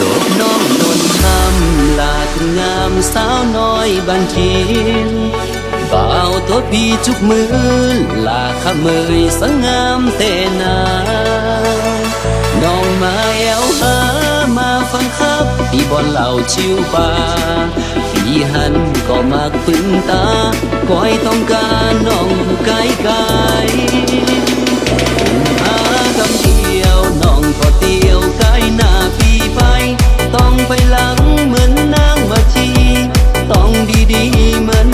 จบน้องนนทำลากงามสาวน้อยบันทีนบ่าวตัวปีจุกมือลาขะมือสงงามเตนาน้องมาแอวหามาฟังครับพี่บอลเหล่าชิวป่าพี่หันก็มากปึงตาคอยต้องการน้องไกลไกลอากำเดียวน้องก็ตี ต้องไปหลังเหมือนนางมาชี ต้องดีๆเหมือน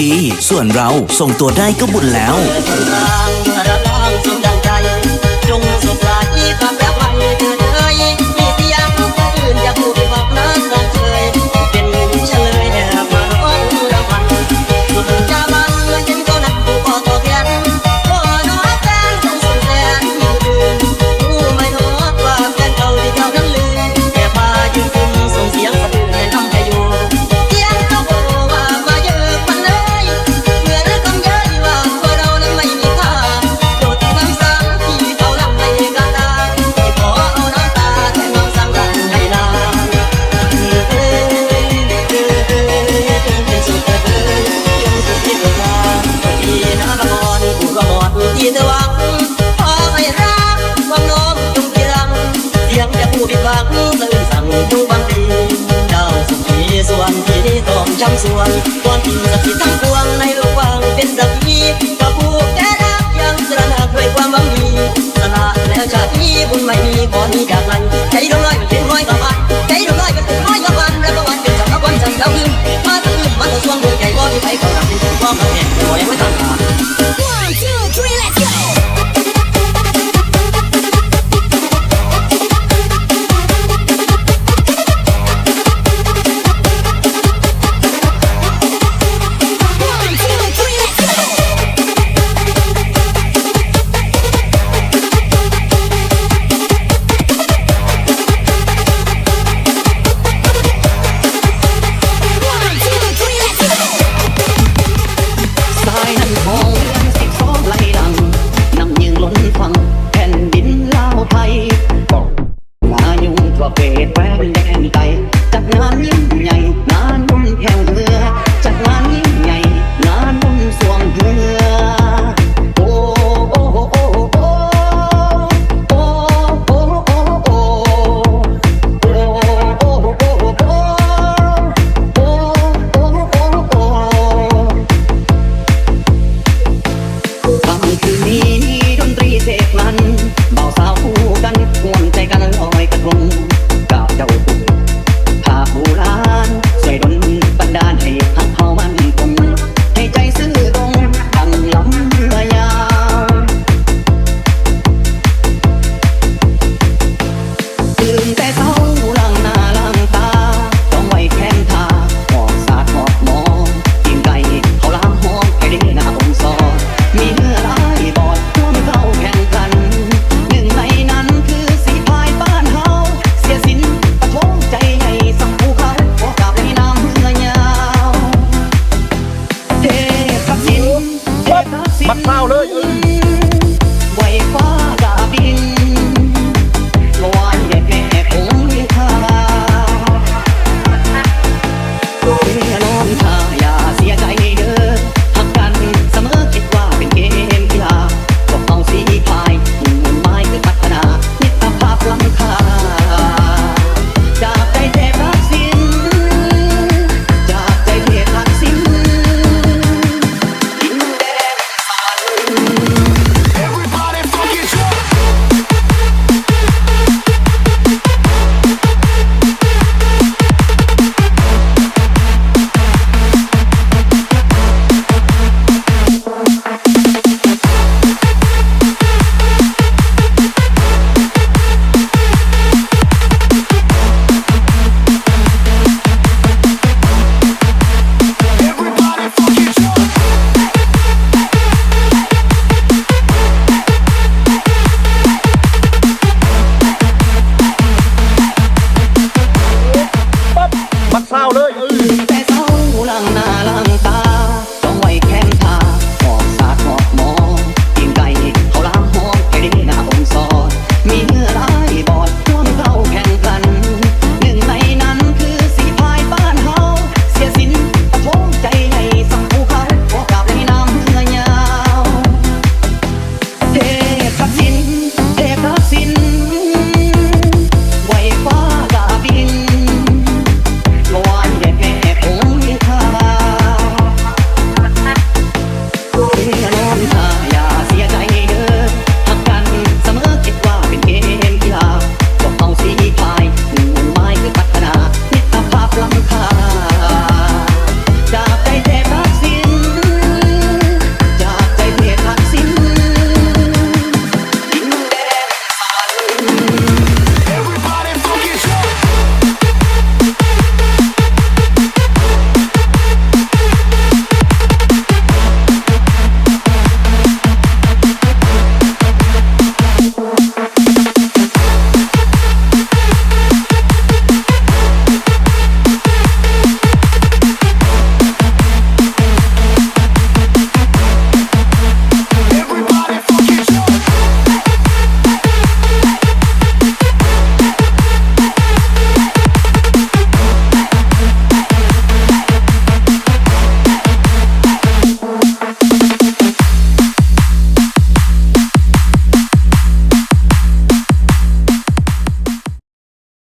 ดี ส่วนเราส่งตัวได้ก็บุญแล้ว จำส่วนก่อนที่เหลือที่ทั้งปวงในรลหว่างเป็นดักมีกับผู้แก่รักยังสระหนักด้วยความหวังดีสละแล้วชาตินี้บุญไม่มีขอนี้จากนั้น